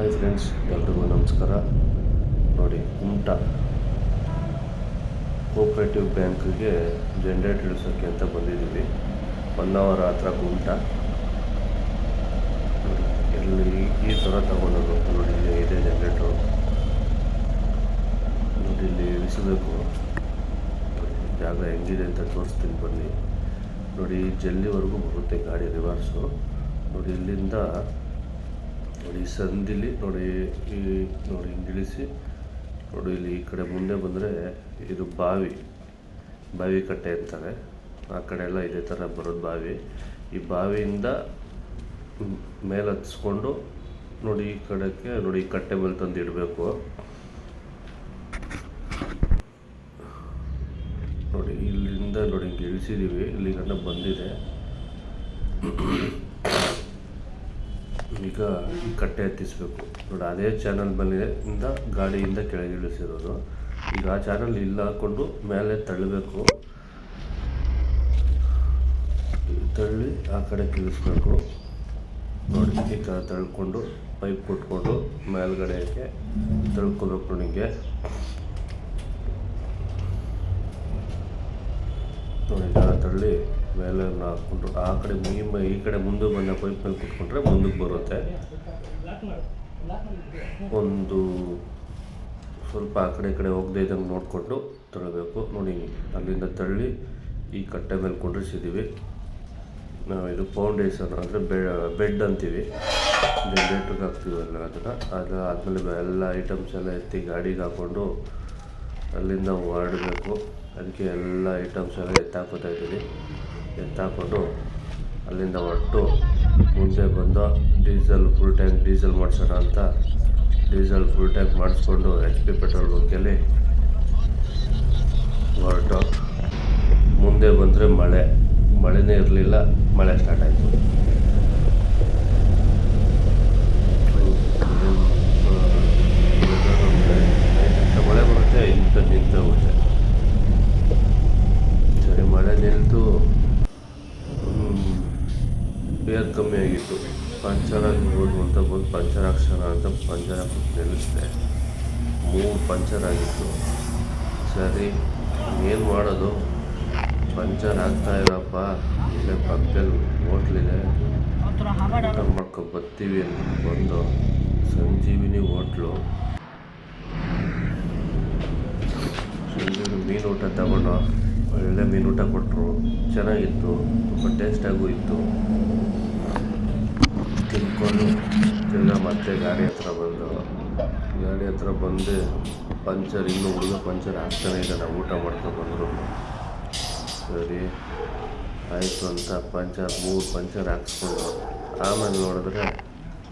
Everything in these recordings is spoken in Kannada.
ಹಾಯ್ ಫ್ರೆಂಡ್ಸ್ ಎಲ್ರಿಗೂ ನಮಸ್ಕಾರ. ನೋಡಿ ಕುಮಟಾ ಕೋಪ್ರೇಟಿವ್ ಬ್ಯಾಂಕ್ಗೆ ಜನ್ರೇಟ್ ಇಳಿಸೋಕ್ಕೆ ಅಂತ ಬಂದಿದ್ದೀವಿ. ಹೊನ್ನಾವರ ಹತ್ರ ಕುಮಟಾ ನೋಡಿ, ಎಲ್ಲಿ ಈ ಥರ ತಗೊಂಡೋಗ್ಬೇಕು ನೋಡಿ, ಇಲ್ಲಿ ಇದೆ ಜನ್ರೇಟ್ರು ನೋಡಿ, ಇಲ್ಲಿ ಇಳಿಸಬೇಕು. ಜಾಗ ಹೆಂಗಿದೆ ಅಂತ ತೋರಿಸ್ತೀನಿ ಬನ್ನಿ. ನೋಡಿ ಜಲ್ಲಿವರೆಗೂ ಬರುತ್ತೆ ಗಾಡಿ ರಿವರ್ಸು ನೋಡಿ, ಇಲ್ಲಿಂದ ನೋಡಿ ಸಂದಿಲಿ, ನೋಡಿ ಈ, ನೋಡಿ ಹಿಂಗೆ ಇಳಿಸಿ ನೋಡಿ ಇಲ್ಲಿ ಈ ಕಡೆ ಮುಂದೆ ಬಂದರೆ ಇದು ಬಾವಿ ಬಾವಿ ಕಟ್ಟೆ ಅಂತಾರೆ. ಆ ಕಡೆ ಎಲ್ಲ ಇದೇ ಥರ ಬರೋದು ಬಾವಿ. ಈ ಬಾವಿಯಿಂದ ಮೇಲೆ ಹತ್ಸ್ಕೊಂಡು ನೋಡಿ ಈ ಕಡೆಗೆ, ನೋಡಿ ಈ ಕಟ್ಟೆ ಮೇಲೆ ತಂದು ಇಡಬೇಕು. ನೋಡಿ ಇಲ್ಲಿಂದ ನೋಡಿ ಹಿಂಗೆ ಇಳಿಸಿದ್ದೀವಿ ಇಲ್ಲಿ ಗಂಟ ಬಂದಿದೆ. ಈಗ ಕಟ್ಟೆ ಎತ್ತಿಸ್ಬೇಕು ನೋಡಿ, ಅದೇ ಚಾನಲ್ ಮೇಲೆ ಇಂದ ಗಾಡಿಯಿಂದ ಕೆಳಗೆ ಇಳಿಸಿರೋದು. ಈಗ ಆ ಚಾನಲ್ ಇಲ್ಲ ಹಾಕ್ಕೊಂಡು ಮೇಲೆ ತಳ್ಳಬೇಕು. ತಳ್ಳಿ ಆ ಕಡೆ ಕಿಳಿಸ್ಬೇಕು ನೋಡಿ, ಈ ತಳ್ಕೊಂಡು ಪೈಪ್ ಕೊಟ್ಕೊಂಡು ಮೇಲ್ಗಡೆಗೆ ತಳ್ಕೊಬೇಕು ನಿಮಗೆ ನೋಡಿ ತಳ್ಳಿ ಮೇಲೆ ಹಾಕ್ಕೊಂಡು ಆ ಕಡೆ ಈ ಕಡೆ ಮುಂದೆ ಬಂದ ಪೈಪ್ ಮೇಲೆ ಕುತ್ಕೊಂಡ್ರೆ ಮುಂದಕ್ಕೆ ಬರುತ್ತೆ. ಒಂದು ಸ್ವಲ್ಪ ಆ ಕಡೆ ಈ ಕಡೆ ಹೋಗದೆ ಇದ್ದಂಗೆ ನೋಡಿಕೊಂಡು ತಳ್ಳಬೇಕು ನೋಡಿ, ಅಲ್ಲಿಂದ ತಳ್ಳಿ ಈ ಕಟ್ಟೆ ಮೇಲೆ ಕುಂಡ್ರಿಸಿದ್ದೀವಿ. ನಾವು ಇದು ಫೌಂಡೇಶನ್ ಅಂದರೆ ಬೆಡ್ ಅಂತೀವಿ. ಜನ್ರೇಟ್ರಿಗೆ ಹಾಕ್ತೀವಲ್ಲ ಅದನ್ನು. ಅದು ಆದಮೇಲೆ ಎಲ್ಲ ಐಟಮ್ಸ್ ಎಲ್ಲ ಎತ್ತಿ ಗಾಡಿಗೆ ಹಾಕ್ಕೊಂಡು ಅಲ್ಲಿಂದ ಹೊರಡಬೇಕು. ಅದಕ್ಕೆ ಎಲ್ಲ ಐಟಮ್ಸ್ ಎಲ್ಲ ಎತ್ತಾಕೋತಾ ಇದ್ದೀನಿ ಎತ್ತಾಕೊಂಡು ಅಲ್ಲಿಂದ ಹೊರಟು ಮುಂದೆ ಬಂದು ಡೀಸೆಲ್ ಫುಲ್ ಟ್ಯಾಂಕ್ ಡೀಸೆಲ್ ಮಾಡಿಸೋಣ ಅಂತ ಡೀಸೆಲ್ ಫುಲ್ ಟ್ಯಾಂಕ್ ಮಾಡಿಸ್ಕೊಂಡು ಎಚ್ ಪಿ ಪೆಟ್ರೋಲ್ ಬಂಕಲ್ಲಿ ಹೊರಟು. ಮುಂದೆ ಬಂದರೆ ಮಳೆ. ಮಳೆನೇ ಇರಲಿಲ್ಲ. ಮಳೆ ಸ್ಟಾರ್ಟ್ ಆಯಿತು ಮಳೆ ಬರುತ್ತೆ ಐದು ನಿಮಿಷ ನಿಂತು ಹೋಗುತ್ತೆ ಸರಿ ಮಳೆ ನಿಲ್ತು ಬೇರ್ ಕಮ್ಮಿ ಆಗಿತ್ತು ಪಂಚರ್ ಆಗಿರ್ಬೋದು ಅಂತ ಬಂದು ಪಂಚರ್ ಹಾಕ್ಸೋಣ ಅಂತ ಪಂಚರ್ ಹಾಕಿ ನಿಲ್ಲಿಸಿದೆ ಮೂರು ಪಂಚರ್ ಆಗಿತ್ತು ಸರಿ, ಏನು ಮಾಡೋದು? ಪಂಚರ್ ಆಗ್ತಾ ಇರಪ್ಪ ಇಲ್ಲೇ ಪಕ್ಕದಲ್ಲಿ ಹೋಟ್ಲಿದೆ. ಊಟ ಮಾಡ್ಕೊ ಬರ್ತೀವಿ ಅಂತ ಬಂದು ಸಂಜೀವಿನಿ ಹೋಟ್ಲು. ಸಂಜೀವಿನಿ ಮೀನು ಊಟ ತಗೊಂಡು ಒಳ್ಳೆ ಮೀನು ಊಟ ಕೊಟ್ಟರು ಚೆನ್ನಾಗಿತ್ತು. ತುಂಬ ಟೇಸ್ಟಾಗೂ ಇತ್ತು. ತಿನ್ಕೊಂಡು ತಿರ್ಗಾ ಮತ್ತೆ ಗಾಡಿ ಹತ್ರ ಬಂದು ಗಾಡಿ ಹತ್ರ ಬಂದೆ ಪಂಚರ್, ಇನ್ನೂ ಹುಡುಗ ಪಂಚರ್ ಆಗ್ತಾನೆ ಇದೆ ನಾವು ಊಟ ಮಾಡ್ತಾ ಬಂದರು. ಸರಿ, ಆಯಿತು ಅಂತ ಪಂಚರ್, ಮೂರು ಪಂಚರ್ ಹಾಕ್ಸ್ಕೊಂಡು ಆಮೇಲೆ ನೋಡಿದ್ರೆ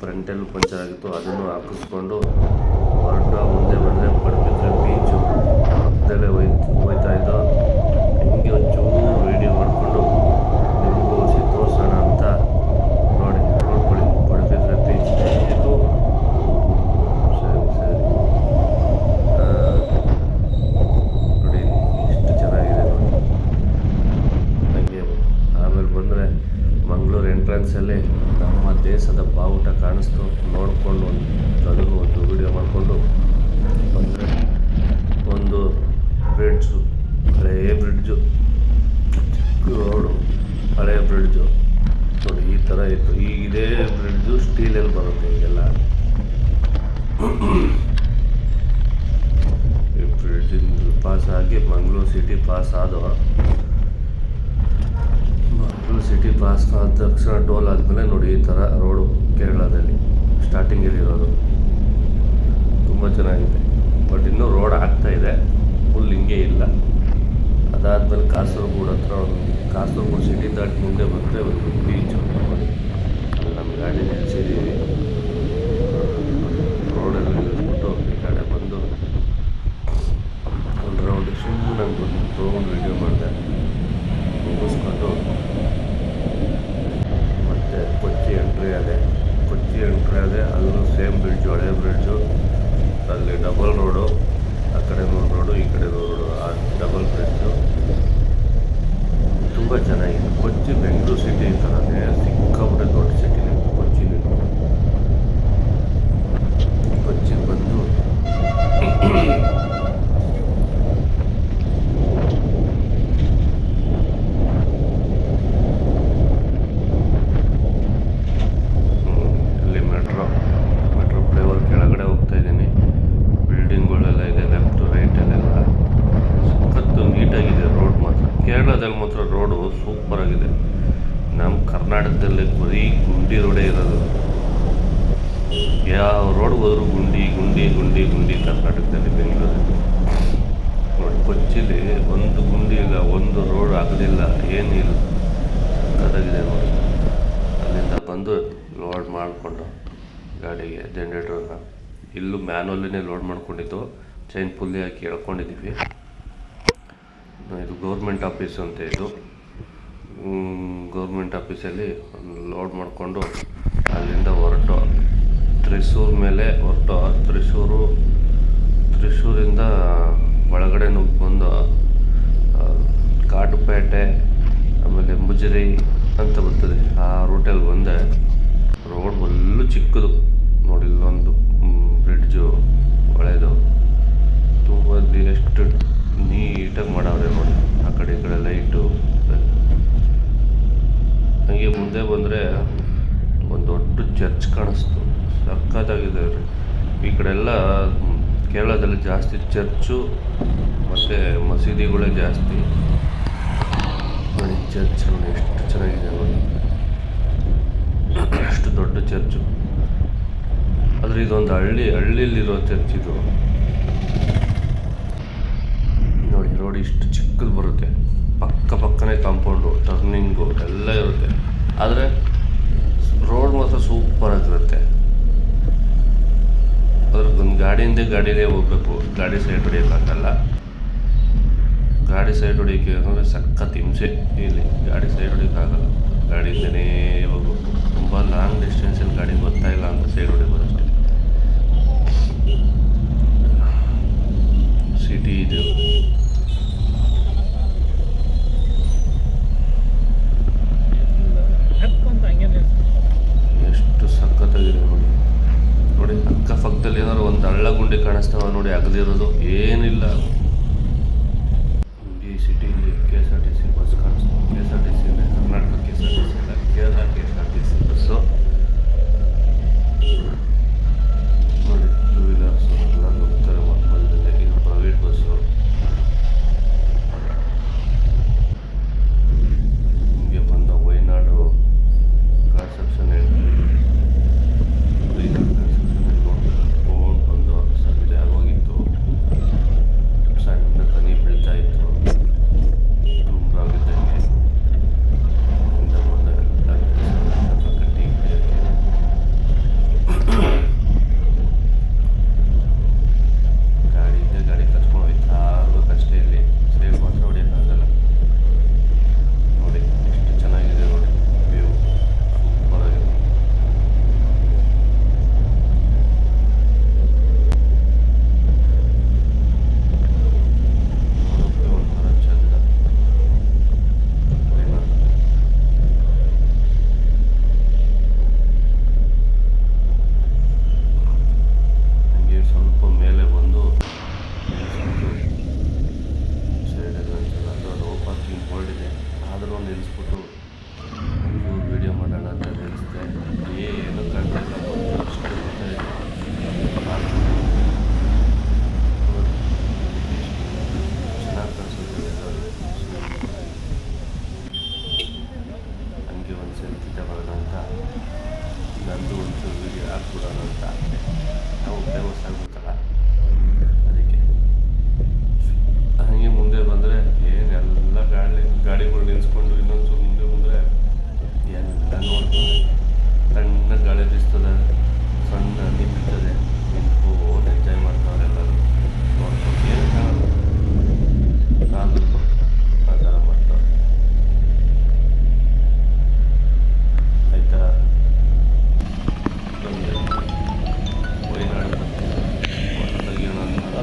ಫ್ರಂಟಲ್ಲಿ ಪಂಚರ್ ಆಗಿತ್ತು. ಅದನ್ನು ಹಾಕಿಸ್ಕೊಂಡು ಹೊರಟ ಮುಂದೆ ಬಂದರೆ ಪಡ್ಬಿದ್ರೆ ಬೀಚು. ಪಕ್ಕದಲ್ಲೇ ಹೋಯ್ತು ಹೋಯ್ತಾ ಇದ್ದೋ ಹಿಂಗೆ ಒಂಚೂರು ವೀಡಿಯೋ ಮಾಡಿಕೊಂಡು ನಿಮಗೂ ಸಿ ತೋರಿಸೋಣ ಅಂತ ನೋಡಿ ನೋಡ್ಕೊಳ್ಳಿ ಪಡುಬಿದ್ರೆ ಬೀಚ್ ಇದು ಸರಿ ಸರಿ ಆ, ನೋಡಿ ಎಷ್ಟು ಚೆನ್ನಾಗಿದೆ ನೋಡಿ ಹಾಗೆ ಆಮೇಲೆ ಬಂದರೆ ಮಂಗಳೂರು ಎಂಟ್ರೆನ್ಸಲ್ಲಿ ನಮ್ಮ ದೇಶದ ಬಾವುಟ ಕಾಣಿಸ್ತು ನೋಡಿಕೊಂಡು ಒಂದು ಅದನ್ನು ಒಂದು ವಿಡಿಯೋ ಮಾಡಿಕೊಂಡು ಬಂದರೆ ಒಂದು ಬ್ರಿಡ್ಜು ಹಳೆಯ ಬ್ರಿಡ್ಜು ರೋಡು ಹಳೆಯ ಬ್ರಿಡ್ಜು ನೋಡಿ ಈ ಥರ ಇತ್ತು ಈಗ ಇದೇ ಸ್ಟೀಲಲ್ಲಿ ಬರುತ್ತೆ ಬ್ರಿಡ್ಜಿಂದ ಪಾಸ್ ಆಗಿ ಮಂಗಳೂರು ಸಿಟಿ ಪಾಸ್ ಆದವ ಮಂಗಳೂರು ಸಿಟಿ ಪಾಸ್ ಆದ ತಕ್ಷಣ ಟೋಲ್ ಆದಮೇಲೆ ನೋಡಿ ಈ ಥರ ರೋಡು ಕೇರಳದಲ್ಲಿ ಸ್ಟಾರ್ಟಿಂಗಲ್ಲಿ ಇರೋದು. ತುಂಬ ಚೆನ್ನಾಗಿದೆ. ಬಟ್ ಇನ್ನೂ ರೋಡ್ ಆಗ್ತಾ ಇದೆ. ಫುಲ್ ಹಿಂಗೆ ಇಲ್ಲ. ಅದಾದಮೇಲೆ ಕಾಸರಗೋಡು ಹತ್ರ ಒಂದು ಕಾಸರಗೋಡು ಸಿಟಿ ದಾಟಿ ಮುಂದೆ ಬಂದರೆ ಒಂದು ಬೀಚು ಗಾಡಿ ನಿಲ್ಲಿಸಿದ್ದೀವಿ ರೋಡಲ್ಲಿ ನಿಲ್ಲಿಸ್ಬಿಟ್ಟು ಈ ಕಡೆ ಬಂದು ಒಂದು ರೌಂಡ್ ಸುಮ್ಮನೆ ಬಂದು ತೊಗೊಂಡು ವೀಡಿಯೋ ಮಾಡಿದೆ. ಮುಗಿಸ್ಕೊಂಡು ಮತ್ತೆ ಕೊಚ್ಚಿ ಎಂಟ್ರಿ ಅದೇ ಕೊಚ್ಚಿ ಎಂಟ್ರಿ ಅದೇ ಅಲ್ಲೂ ಸೇಮ್ ಬ್ರಿಡ್ಜ್ ಹಳೆ ಬ್ರಿಡ್ಜು ಅಲ್ಲಿ ಡಬಲ್ ರೋಡು ಆ ಕಡೆ ರೋಡು ಈ ಕಡೆ ರೋಡು ಆ ಡಬಲ್ ಬ್ರಿಡ್ಜು ತುಂಬ ಚೆನ್ನಾಗಿದೆ. ಕೊಚ್ಚಿ ಬೆಂಗಳೂರು ಸಿಟಿ ಥರನೇ ಸಿಕ್ಕಾಬಿಟ್ಟೆ ದೊಡ್ಡ ಸಿಟಿ ಕೊಚ್ಚಿ ಗುಂಡಿ ರೋಡೇ ಇರೋದು ಯಾವ ರೋಡ್ ಹೋದ್ರು ಗುಂಡಿ ಗುಂಡಿ ಗುಂಡಿ ಗುಂಡಿ ಕರ್ನಾಟಕದಲ್ಲಿ ಬೆಂಗಳೂರಲ್ಲಿ ನೋಡಿ ಕೊಚ್ಚಿಲಿ ಒಂದು ಗುಂಡಿ ಇಲ್ಲ ಒಂದು ರೋಡ್ ಆಗಲಿಲ್ಲ ಏನಿಲ್ಲ ಸಕ್ಕತ್ತಾಗಿದೆ ನೋಡಿ ಅಲ್ಲಿಂದ ಬಂದು ಲೋಡ್ ಮಾಡಿಕೊಂಡು ಗಾಡಿಗೆ ಜನ್ರೇಟ್ರನ್ನ ಇಲ್ಲೂ ಮ್ಯಾನುವಲ್ಲೇ ಲೋಡ್ ಮಾಡ್ಕೊಂಡಿದ್ದು. ಚೈನ್ ಪುಲ್ಲಿ ಹಾಕಿ ಎಳ್ಕೊಂಡಿದ್ದೀವಿ. ಇದು ಗೌರ್ಮೆಂಟ್ ಆಫೀಸ್ ಅಂತ ಇದು. ಗೌರ್ಮೆಂಟ್ ಆಫೀಸಲ್ಲಿ ಲೋಡ್ ಮಾಡಿಕೊಂಡು ಅಲ್ಲಿಂದ ಹೊರಟು ತ್ರಿಸೂರ್ ಮೇಲೆ ಹೊರಟು. ತ್ರಿಶೂರು, ತ್ರಿಶೂರಿಂದ ಒಳಗಡೆ ನುಗ್ಗಿ ಬಂದು ಕಾಟುಪೇಟೆ ಆಮೇಲೆ ಮುಜರಿ ಅಂತ ಬರ್ತದೆ. ಆ ರೂಟಲ್ಲಿ ಬಂದೆ. ರೋಡ್ ಫುಲ್ಲು ಚಿಕ್ಕದು. ನೋಡಿ ಇಲ್ಲೊಂದು ಬ್ರಿಡ್ಜು ಒಳ್ಳೆಯದು ತುಂಬ ಎಷ್ಟು ನೀಟಾಗಿ ಮಾಡವ್ರೆ ನೋಡಿ. ಆ ಕಡೆ ಈ ಕಡೆ ಲೈಟು. ಹಂಗೆ ಮುಂದೆ ಬಂದರೆ ಒಂದು ದೊಡ್ಡ ಚರ್ಚ್ ಕಾಣಿಸ್ತು. ಸಕ್ಕತ್ತಾಗಿದೆ ರೀ ಈ ಕಡೆ ಎಲ್ಲ ಕೇರಳದಲ್ಲಿ ಜಾಸ್ತಿ ಚರ್ಚು ಮತ್ತು ಮಸೀದಿಗಳೇ ಜಾಸ್ತಿ. ಚರ್ಚ್ ಎಷ್ಟು ಚೆನ್ನಾಗಿದೆ ನೋಡಿ. ಎಷ್ಟು ದೊಡ್ಡ ಚರ್ಚು. ಆದರೆ ಇದೊಂದು ಹಳ್ಳಿ, ಹಳ್ಳಿಯಲ್ಲಿರೋ ಚರ್ಚ್ ಇದು. ನೋಡಿ ರೋಡ್ ಇಷ್ಟು ಚಿಕ್ಕದು ಬರುತ್ತೆ. ಪಕ್ಕ ಪಕ್ಕನೆ ಕಾಂಪೌಂಡು, ಟರ್ನಿಂಗು, ಎಲ್ಲ ಇರುತ್ತೆ. ಆದರೆ ರೋಡ್ ಮಾತ್ರ ಸೂಪರ್ ಆಗಿರುತ್ತೆ. ಅದ್ರ ಒಂದು ಗಾಡಿಯಿಂದ ಗಾಡಿನೇ ಹೋಗ್ಬೇಕು. ಗಾಡಿ ಸೈಡ್ ಹೊಡಿಯೋಕ್ಕಾಗಲ್ಲ ಗಾಡಿ ಸೈಡ್ ಹೊಡಿಯೋಕ್ಕೆ ಅಂದರೆ ಸಖತ್ ಹಿಂಸೆ ಇಲ್ಲಿ. ಗಾಡಿ ಸೈಡ್ ಹೊಡಿಯೋಕ್ಕಾಗಲ್ಲ ಗಾಡಿಯಿಂದನೇ ಹೋಗ್ಬೇಕು. ತುಂಬ ಲಾಂಗ್ ಡಿಸ್ಟೆನ್ಸಲ್ಲಿ ಗಾಡಿ ಗೊತ್ತಾಯಿಲ್ಲ ಅಂತ ಸೈಡ್ ಹೊಡಿಬೋದು ಅಷ್ಟೇ ಸಿಟಿ ಇದು. ಎಷ್ಟು ಸಖತ್ತಾಗಿದೆ ನೋಡಿ. ನೋಡಿ, ಅಕ್ಕಪಕ್ಕದಲ್ಲಿ ಏನಾದ್ರು ಒಂದು ಹಳ್ಳ ಗುಂಡಿ ಕಾಣಿಸ್ತಾವ ನೋಡಿ, ಅಗದಿರೋದು ಏನಿಲ್ಲ. ಈ ಸಿಟಿಲಿ K S R T C bus ಕಾಣಿಸ್ತಾವೆ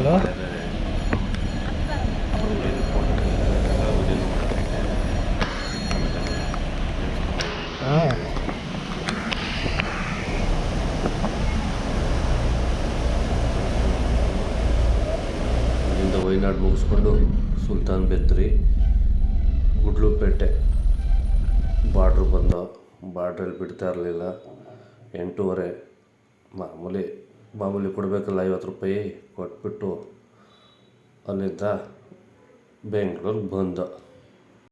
ಹಾಂ ವೈನಾಡು ಮುಗಿಸ್ಕೊಂಡು ಸುಲ್ತಾನ್ ಬೆತ್ರಿ ಗುಡ್ಲುಪೇಟೆ. ಬಾರ್ಡ್ರ್ ಬಂದ ಬಾರ್ಡ್ರಲ್ಲಿ ಬಿಡ್ತಾ ಇರಲಿಲ್ಲ. ಎಂಟೂವರೆ ಮಾಮೂಲಿ ಮಾಮೂಲಿ ಕೊಡಬೇಕಲ್ಲ ಐವತ್ತು ರೂಪಾಯಿ ಕೊಟ್ಬಿಟ್ಟು ಅಲ್ಲಿಂದ ಬೆಂಗ್ಳೂರಿಗೆ ಬಂದ.